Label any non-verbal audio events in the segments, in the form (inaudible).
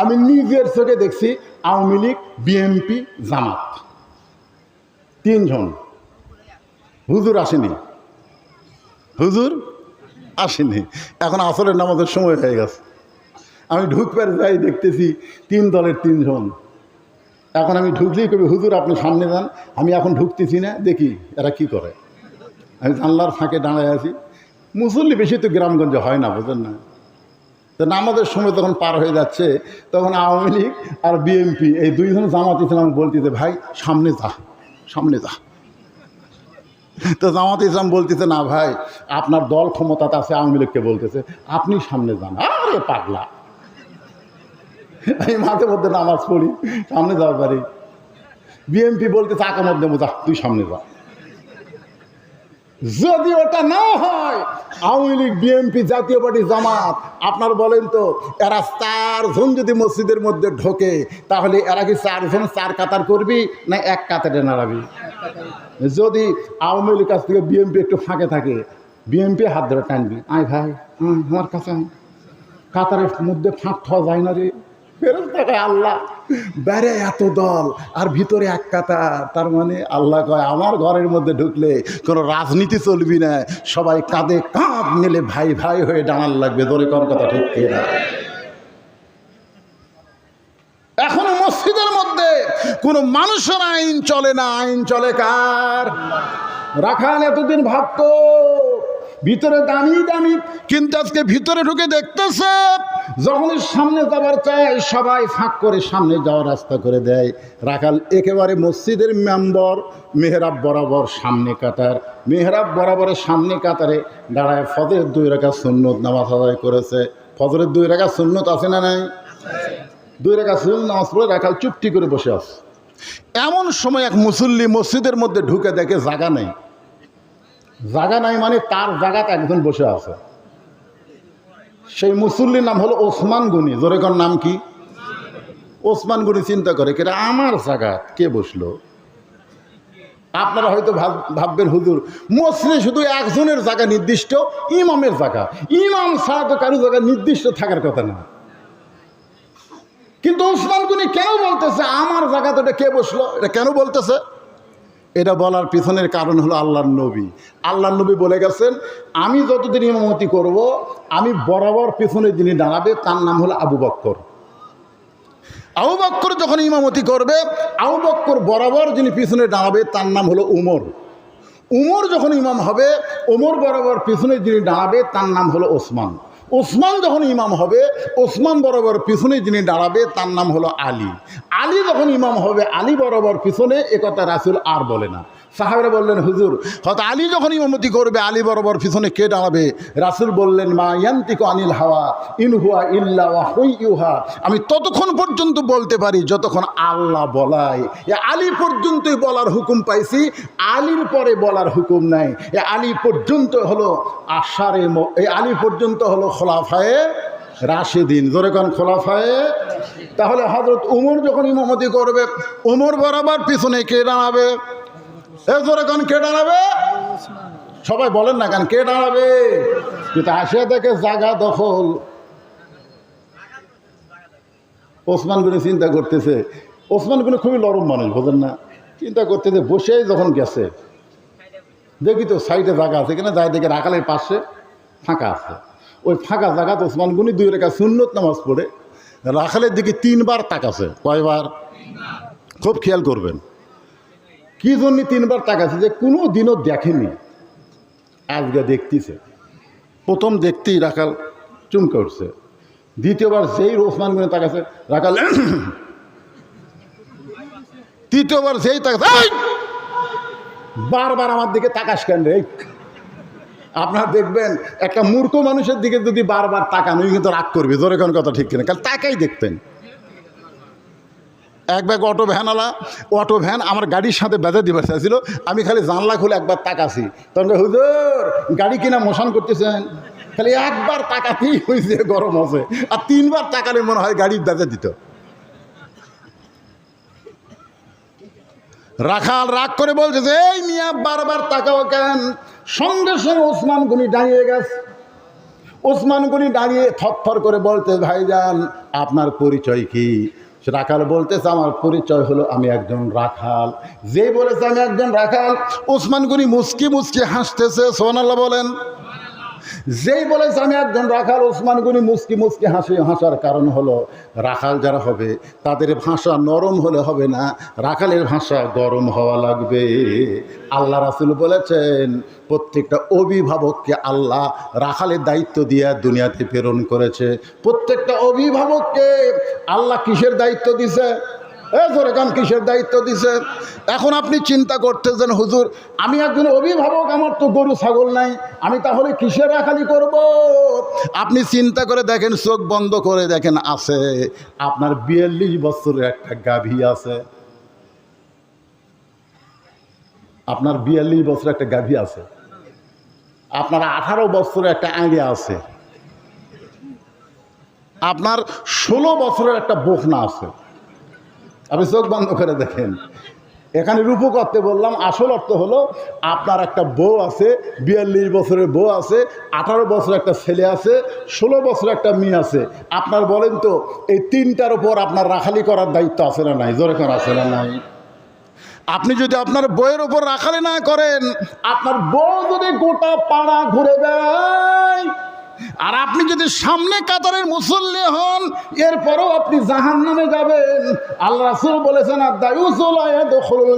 আমি নিজের চোখে দেখছি আওয়ামী লীগ, বিএনপি, জামাত। তিনজন। হুজুর আসেনি। হুজুর আসেনি। এখন আসলের নামাজের সময় হয়ে গেছে। আমি ঢুকবার যাই দেখতেছি তিন দলের তিনজন। এখন আমি ঢুকলেই কবি, হুজুর, আপনি সামনে যান। আমি এখন ঢুকতেছি না। দেখি এরা কি করে? আমি জানলার ফাঁকে দাঁড়ায় আছি। মুসল্লি বেশি তো গ্রামগঞ্জে হয় না, বুঝলেন না? তো নামাজের সময় তখন পার হয়ে যাচ্ছে, তখন আওয়ামী লীগ আর বিএনপি, এই দুইজন জামাত ইসলাম বলতেছে, ভাই, সামনে যা সামনে যা। তো জামাত ইসলাম বলতেছে, না ভাই, আপনার দল ক্ষমতাতে আছে, আওয়ামী লীগকে বলতেছে, আপনি সামনে যান। আরে পাগলা। আমি মাঝে মধ্যে নামাজ পড়ি, সামনে যাওয়া পারি বিএনপি বলতেছে আঁকা মধ্যে যা, তুই সামনে যা। যদি ওটা না হয়, আওয়ামী লীগ বিএনপি জাতীয় পার্টি, জামাত, আপনার বলেন তো, এরা চারজন যদি মসজিদের মধ্যে ঢোকে, তাহলে এরা কি চারজন চার কাতার করবি না এক কাতারে নাড়াবি যদি আওয়ামী লীগ কাছ থেকে বিএনপি একটু ফাঁকে থাকে বিএনপি হাত ধরে টানবি, আয় ভাই আমার কাছে। কাতারের মধ্যে ফাঁক খাওয়া যায় না রে আল্লাহ, বেড়ে এত দল আর ভিতরে এক কাতার তার মানে আল্লাহ কয়, আমার ঘরের মধ্যে ঢুকলে কোনো রাজনীতি চলবি না। সবাই কাঁধে কাঁধ মিলে ভাই ভাই হয়ে দাঁড়ান লাগবে। ধরে কোন কথা ঠিক না? এখনও মসজিদের মধ্যে কোনো মানুষের আইন চলে না। আইন চলে কার? রাখাল এতদিন ভাবতো ভিতরে দামি দামি, কিন্তু আজকে ভিতরে ঢুকে দেখতেছে, যখন সামনে যাবার চায়, সবাই ফাঁক করে সামনে যাওয়ার রাস্তা করে দেয়। রাখাল একেবারে মসজিদের মেম্বর, মেহরাব বরাবর সামনে কাতার। মেহরাব বরাবরের সামনে কাতারে দাঁড়ায়, ফজরের দুই রেখা সুন্নত নামাজ আদায় করেছে। ফজরের দুই রেখা সুন্নত আছে না নাই? দুই রেখা সুন্নত নামাজ পড়ে রাখাল চুপটি করে বসে আছে। এমন সময় এক মুসল্লি মসজিদের মধ্যে ঢুকে দেখে জাগা নেই। জায়গা নাই মানে তার জায়গাতে একজন বসে আছে। সেই মুসল্লির নাম হলো ওসমান গনি। জোরেকর নাম কি? ওসমান গনি চিন্তা করে কেটা আমার জায়গা কে বসল? আপনারা হয়তো ভাব- ভাববেন, হুজুর মসজিদে শুধু একজনের জায়গা নির্দিষ্ট, ইমামের জায়গা ইমাম ছাড়া তো কারও জায়গা নির্দিষ্ট থাকার কথা না। কিন্তু ওসমান গনি কেন বলতেছে, আমার জায়গা তো এটা কে বসল? এটা কেন বলতেছে? এটা বলার পিছনের কারণ হলো আল্লাহর নবী। আল্লাহর নবী বলে গেছেন, আমি যতদিন ইমামতি করব, আমি বরাবর পিছনে যিনি দাঁড়াবে, তার নাম হলো আবু বক্কর। আবু বক্কর যখন ইমামতি করবে, আবু বক্কর বরাবর যিনি পিছনে দাঁড়াবে, তার নাম হলো উমর। উমর যখন ইমাম হবে ওমর বরাবর পিছনে যিনি দাঁড়াবে, তার নাম হলো ওসমান। ওসমান যখন ইমাম হবে, ওসমান বরাবর পিছনে যিনি দাঁড়াবে, তার নাম হলো আলী। আলী যখন ইমাম হবে, আলী বরাবর পিছনে একথা রাসুল আর বলে না। সাহাবেরা বললেন, হুজুর, হয়তো আলী যখন ইমামতি করবে, আলী বরাবর পিছনে কে দাঁড়াবে? রাসুল বললেন, মা ইয়ান্তিক আনিল হাওয়া ইনহুয়া ইল্লা হুই ইউহা। আমি ততক্ষণ পর্যন্ত বলতে পারি, যতক্ষণ আল্লাহ বলায়। এ আলী পর্যন্তই বলার হুকুম পাইছি, আলীর পরে বলার হুকুম নাই। এ আলী পর্যন্ত হলো আশারে এই আলী পর্যন্ত হলো খোলাফায়ে রাশেদিন। জোরে কোন, খোলাফায়ে? তাহলে হজরত উমর যখন ইমামতি করবে, উমর বরাবর পিছনে কে দাঁড়াবে? এ জোরে কে দাঁড়াবে? সবাই বলেন না কেন, কে দাঁড়াবে? কিন্তু আসে দেখে জাগা দখল। ওসমানগুলো চিন্তা করতেছে। ওসমানগুলো খুবই নরম মানুষ, বোঝেন না? চিন্তা করতেছে, বসেই যখন গেছে, দেখি তো সাইডে জায়গা আছে কিনা যাই দেখে রাখালের পাশে ফাঁকা আছে। ওই ফাঁকা জায়গাতে ওসমান গুনি দুই রেখা সুন্নত নামাজ পড়ে। রাখালের দিকে তিনবার তাকাছে, কয়বার? খুব খেয়াল করবেন। কি জন্য তিনবার তাকাছে যে কোনো দিনও দেখেনি? আজকে দেখতেছে। প্রথম দেখতেই রাখাল চুমকে উঠছে। দ্বিতীয়বার যেই ওসমান গুনে তাকাছে রাখাল (coughs) তৃতীয়বার যেই "এই!" বারবার আমার দিকে তাকাস কেন রে? আপনারা দেখবেন, একটা মূর্খ মানুষের দিকে যদি বারবার তাকান কিন্তু রাগ করবে। জোরে কোন কথা ঠিক কিনা? কাল তাকাই দেখতেন। এক ব্যাগ অটো ভ্যানওয়ালা অটো ভ্যান আমার গাড়ির সাথে বেঁধে দিবার চাইছিল আমি খালি জানলা খুলে একবার তাকাছি। তখন হুজুর, গাড়ি কিনা মোশন করতেছেন? খালি একবার তাকাতেই হয়েছে গরম আছে। আর তিনবার তাকালে মনে হয় গাড়ি বেঁধে দিত। রাখাল রাগ করে বলছে যে, এই মিয়া, বারবার তাকাও কেন? সঙ্গে সঙ্গে ওসমান গুনি দাঁড়িয়ে গেছে। ওসমান গনি দাঁড়িয়ে থরথর করে বলতে ভাইজান, আপনার পরিচয় কি? রাখাল বলতেছে, আমার পরিচয় হলো আমি একজন রাখাল। যে বলেছে, আমি একজন রাখাল। ওসমান গনি মুসকি মুসকি হাসতেছে সোনাল্লাহ বলেন। যেই বলেছে আমি একজন রাখাল, ওসমান গনি মুসকি মুসকি হাসি, হাসার কারণ হলো রাখাল যারা হবে, তাদের ভাষা নরম হলে হবে না, রাখালের ভাষা গরম হওয়া লাগবে। আল্লাহ রাসুল বলেছেন, প্রত্যেকটা অভিভাবককে আল্লাহ রাখালের দায়িত্ব দিয়ে দুনিয়াতে প্রেরণ করেছে। প্রত্যেকটা অভিভাবককে আল্লাহ কিসের দায়িত্ব দিছে? এ জোরে কান কিসের দায়িত্ব দিছে? এখন আপনি চিন্তা করতেছেন, হুজুর, আমি একজন অভিভাবক, আমার তো গরু, ছাগল নাই, আমি তাহলে কিসের রাখালি করব? আপনি চিন্তা করে দেখেন, চোখ বন্ধ করে দেখেন, আছে, আপনার বিয়াল্লিশ বছরের একটা গাভী আছে। আপনার বিয়াল্লিশ বছরের একটা গাভী আছে। আপনার আঠারো বছরের একটা আগে আছে। আপনার ষোলো বছরের একটা বখনা আছে। আপনি চোখ বন্ধ করে দেখেন। এখানে রূপ করতে বললাম, আসল অর্থ হলো আপনার একটা বউ আছে, বিয়াল্লিশ বছরের বউ আছে, আঠারো বছর একটা ছেলে আছে, ষোলো বছর একটা মেয়ে আছে। আপনার বলেন তো, এই তিনটার উপর আপনার রাখালি করার দায়িত্ব আছে না নাই? জোরে করা আছে না নাই? আপনি যদি আপনার বইয়ের উপর রাখালি না করেন, আপনার বউ যদি গোটা পাড়া ঘুরে বেড়ায় আর আপনি যদি সামনে কাতারের মুসল্লি হন, এরপরও আপনি জাহান নামে যাবেন। আল্লাহ রাসুল বলেছেন আর দায়ুসুল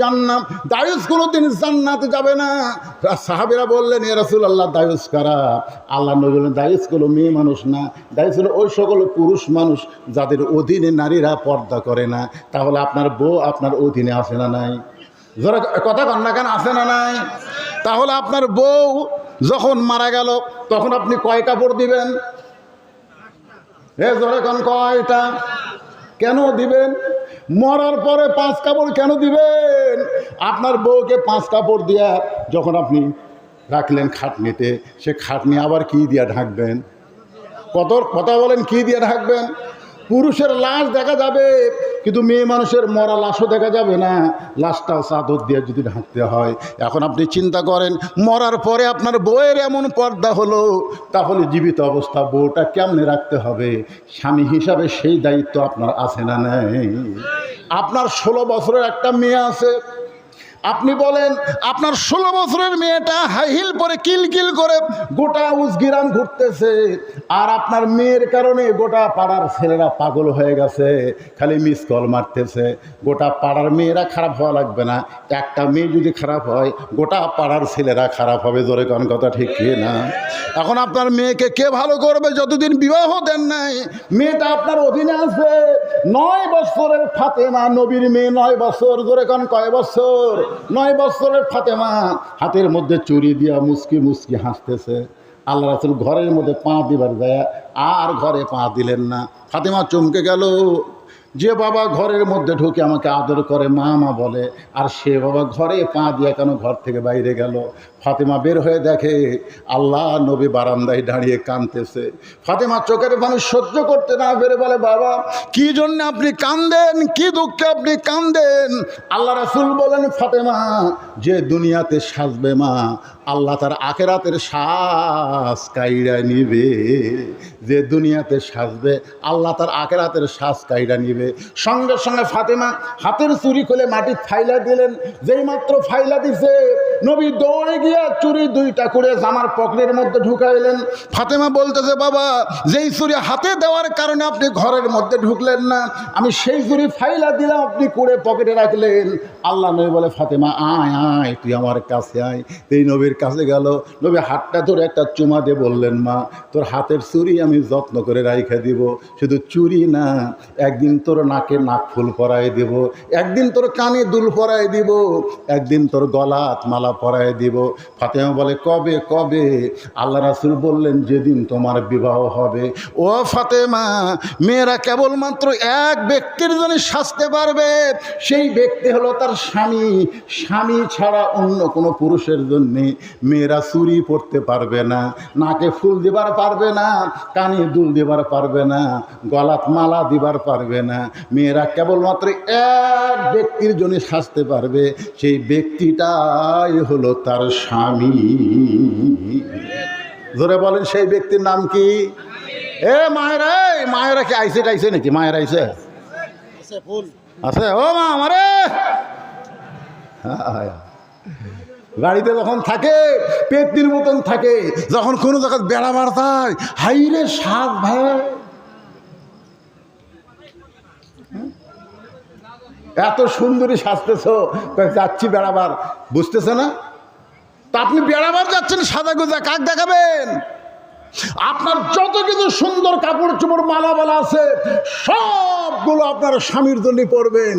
জান্নাম। দায়ুস কোনোদিন জান্নাতে যাবে না। সাহাবিরা বললেন, এ রাসুল আল্লাহ দায়ুস কারা? আল্লাহ নবী বললেন, দায়ুস হলো মেয়ে মানুষ না। দায়ুস হলো ওই সকল পুরুষ মানুষ যাদের অধীনে নারীরা পর্দা করে না। তাহলে আপনার বউ আপনার অধীনে আসে না নাই? জোরে কথা কন না কেন, আসে না নাই? তাহলে আপনার বউ যখন মারা গেল, তখন আপনি কয় কাপড় দিবেন? কন, কয়টা? কেন দিবেন? মরার পরে পাঁচ কাপড় কেন দিবেন? আপনার বউকে পাঁচ কাপড় দিয়া যখন আপনি রাখলেন খাটনিতে, সে খাটনি আবার কি দিয়া ঢাকবেন? কত কথা বলেন, কি দিয়ে ঢাকবেন? পুরুষের লাশ দেখা যাবে। কিন্তু মেয়ে মানুষের মরা লাশও দেখা যাবে না। লাশটাও চাদর দিয়ে যদি ঢাকতে হয়। এখন আপনি চিন্তা করেন, মরার পরে আপনার বইয়ের এমন পর্দা হলো, তাহলে জীবিত অবস্থা বউটা কেমনে রাখতে হবে? স্বামী হিসাবে সেই দায়িত্ব আপনার আছে না নেই? আপনার ষোলো বছরের একটা মেয়ে আছে আপনি বলেন, আপনার ষোলো বছরের মেয়েটা হাই হিল পরে কিলকিল করে গোটা উজগিরান ঘুরতেছে, আর আপনার মেয়ের কারণে গোটা পাড়ার ছেলেরা পাগল হয়ে গেছে, খালি মিস কল মারতেছে। গোটা পাড়ার মেয়েরা খারাপ হওয়া লাগবে না। একটা মেয়ে যদি খারাপ হয়, গোটা পাড়ার ছেলেরা খারাপ হবে, জোরে কোন কথা ঠিক কি না? এখন আপনার মেয়েকে কে ভালো করবে? যতদিন বিবাহ দেন নাই, মেয়েটা আপনার অধীনে আছে। নয় বছরের ফাতেমা নবীর মেয়ে, নয় বছর ধরে কন কয় বছর? নয় বছরের ফাতেমা হাতের মধ্যে চুরি দিয়া মুসকি মুসকি হাসতেছে। আল্লাহ রাসুল ঘরের মধ্যে পা দিবার যায়, আর ঘরে পা দিলেন না। ফাতেমা চমকে গেল। যে বাবা ঘরের মধ্যে ঢুকে আমাকে আদর করে, মা মা বলে, আর সে বাবা ঘরে পা দিয়ে কেন ঘর থেকে বাইরে গেল? ফাতেমা বের হয়ে দেখে, আল্লাহ নবী বারান্দায় দাঁড়িয়ে কাঁদতেছে। ফাতেমা চোখের পানি সহ্য করতে না পেরে বলে, বাবা, কি জন্য আপনি কান্দেন কি দুঃখে আপনি কান্দেন আল্লাহ রাসুল বলেন, ফাতেমা, যে দুনিয়াতে সাজবে মা, আল্লাহ তার আখেরাতের শ্বাস কাইরা নিবে। যে দুনিয়াতে সাজবে, আল্লাহ তার আখেরাতের শ্বাস কাইরা নিবে। সঙ্গে সঙ্গে ফাতেমা হাতের চুরি খুলে মাটি ফাইলা দিলেন। যেই মাত্র ফাইলা দিছে, নবী দৌড়ে গিয়া চুরি দুইটা করে জামার পকেটের মধ্যে ঢুকাইলেন। ফাতেমা বলতেছে, বাবা, যেই চুরি হাতে দেওয়ার কারণে আপনি ঘরের মধ্যে ঢুকলেন না, আমি সেই চুরি ফাইলা দিলাম, আপনি করে পকেটে রাখলেন। আল্লাহ নবী বলে, ফাতেমা, আয় আয়, তুই আমার কাছে আয়। এই নবীর কাছে গেল। নবী হাতটা ধরে একটা চুমা দিয়ে বললেন, মা, তোর হাতের চুরি আমি যত্ন করে রাইখা দিব। শুধু চুরি না, একদিন তোর নাকে নাক ফুল পরায় দিব, একদিন তোর কানে দুল পরায় দিব, একদিন তোর গলাত মালা পরায় দিব। ফাতেমা বলে, কবে কবে? আল্লাহ রাসুল বললেন, যেদিন তোমার বিবাহ হবে। ও ফাতেমা, মেয়েরা কেবলমাত্র এক ব্যক্তির জন্য সাজতে পারবে, সেই ব্যক্তি হলো তার স্বামী। স্বামী ছাড়া অন্য কোনো পুরুষের জন্যে মেয়েরা চুরি পড়তে পারবে না, নাকে ফুল দিবার পারবে না, কানে দুল দিবার পারবে না, গলাত মালা দিবার পারবে না। মেয়েরা কেবলমাত্র এক ব্যক্তির জন্য সাজতে পারবে। সেই ব্যক্তিটাই হলো তার স্বামী। ধরে বলেন সেই ব্যক্তির নাম কি? এ মায়েরা মায়েরা কি আইসে টাইসে নাকি? মায়ের আইসে? আছে ও মা আমারে! গাড়িতে যখন থাকে পেটনির মতন থাকে যখন কোনো জায়গায় বেড়া বাড়তায় হাইরে সাত ভাই। এত সুন্দরী সাজতেছ যাচ্ছি বেড়াবার। বুঝতেছে না? তা আপনি বেড়াবার যাচ্ছেন, সাদা গোজা কাক দেখাবেন? আপনার যত কিছু সুন্দর কাপড় চোপড় মালা মালা আছে, সবগুলো আপনার স্বামীর জন্য পরবেন।